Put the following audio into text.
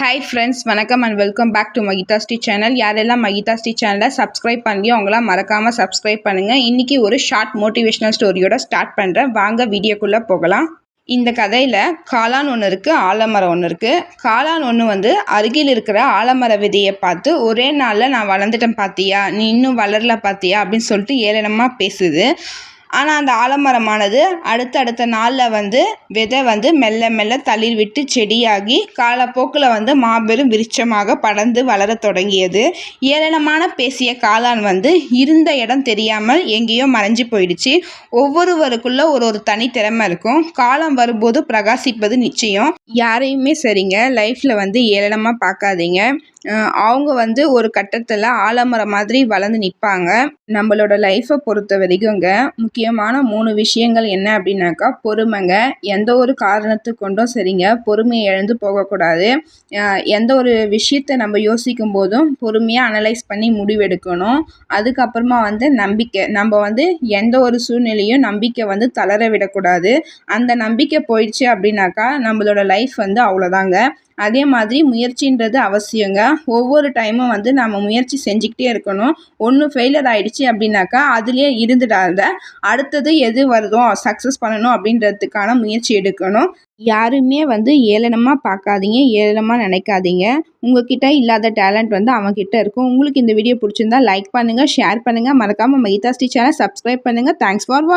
Hi friends வணக்கம் and welcome back to Mahitha Shri channel யாரெல்லாம் மகிதா ஸ்ரீ சேனலை சப்ஸ்கிரைப் பண்ணி அவங்களாம் மறக்காமல் சப்ஸ்கிரைப் பண்ணுங்கள் இன்றைக்கி ஒரு ஷார்ட் மோட்டிவேஷனல் ஸ்டோரியோட ஸ்டார்ட் பண்ணுறேன் வாங்க வீடியோக்குள்ளே போகலாம். இந்த கதையில் காளான் ஒன்று இருக்குது ஆலமரம் ஒன்று இருக்குது காளான் ஒன்று வந்து அருகில் இருக்கிற ஆலமர விதையை பார்த்து ஒரே நாளில் நான் வளர்ந்துட்டேன் பார்த்தியா நீ இன்னும் வளரல பார்த்தியா அப்படின்னு சொல்லிட்டு ஏளனமாக பேசுது. ஆனால் அந்த ஆலமரமானது அடுத்தடுத்த நாளில் வந்து விதை வந்து மெல்ல மெல்ல தளிர் விட்டு செடியாகி காலப்போக்கில் வந்து மாபெரும் விருட்சமாக படர்ந்து வளர தொடங்கியது. ஏளனமான பேசிய காளான் வந்து இருந்த இடம் தெரியாமல் எங்கேயோ மறைஞ்சு போயிடுச்சு. ஒவ்வொருவருக்குள்ள ஒரு ஒரு தனித்திறமை இருக்கும். காலம் வரும்போது பிரகாசிப்பது நிச்சயம். யாரையுமே சரிங்க லைஃப்பில் வந்து ஏளனமாக பார்க்காதீங்க. அவங்க வந்து ஒரு கட்டத்தில் ஆலமரம் மாதிரி வளர்ந்து நிற்பாங்க நம்மளோட லைஃப்பை பொறுத்த வரைக்குங்க. முக்கியமான மூணு விஷயங்கள் என்ன அப்படின்னாக்கா பொறுமைங்க. எந்த ஒரு காரணத்து கொண்டும் சரிங்க. பொறுமையை இழந்து போகக்கூடாது. எந்த ஒரு விஷயத்தை நம்ம யோசிக்கும் போதும் பொறுமையாக அனலைஸ் பண்ணி முடிவெடுக்கணும். அதுக்கப்புறமா வந்து நம்பிக்கை. நம்ம வந்து எந்த ஒரு சூழ்நிலையும் நம்பிக்கை வந்து தளர விடக்கூடாது. அந்த நம்பிக்கை போயிடுச்சு அப்படின்னாக்கா நம்மளோட லைஃப் வந்து அவ்வளோதாங்க. அதே மாதிரி முயற்சின்றது அவசியங்க. ஒவ்வொரு டைமும் வந்து நம்ம முயற்சி செஞ்சுக்கிட்டே இருக்கணும். ஒன்று ஃபெயிலியர் ஆகிடுச்சி அப்படின்னாக்கா அதுலேயே இருந்துடாத. அடுத்தது எது வருதோ சக்ஸஸ் பண்ணணும் அப்படின்றதுக்கான முயற்சி எடுக்கணும். யாருமே வந்து ஏளனமாக பார்க்காதீங்க ஏளனமாக நினைக்காதீங்க. உங்ககிட்ட இல்லாத டேலண்ட் வந்து அவங்கக்கிட்ட இருக்கும். உங்களுக்கு இந்த வீடியோ பிடிச்சிருந்தா லைக் பண்ணுங்கள் ஷேர் பண்ணுங்கள் மறக்காமல் மைதா ஸ்ரீ சேனல் சப்ஸ்கிரைப் பண்ணுங்கள் தேங்க்ஸ் ஃபார் வாட்ச்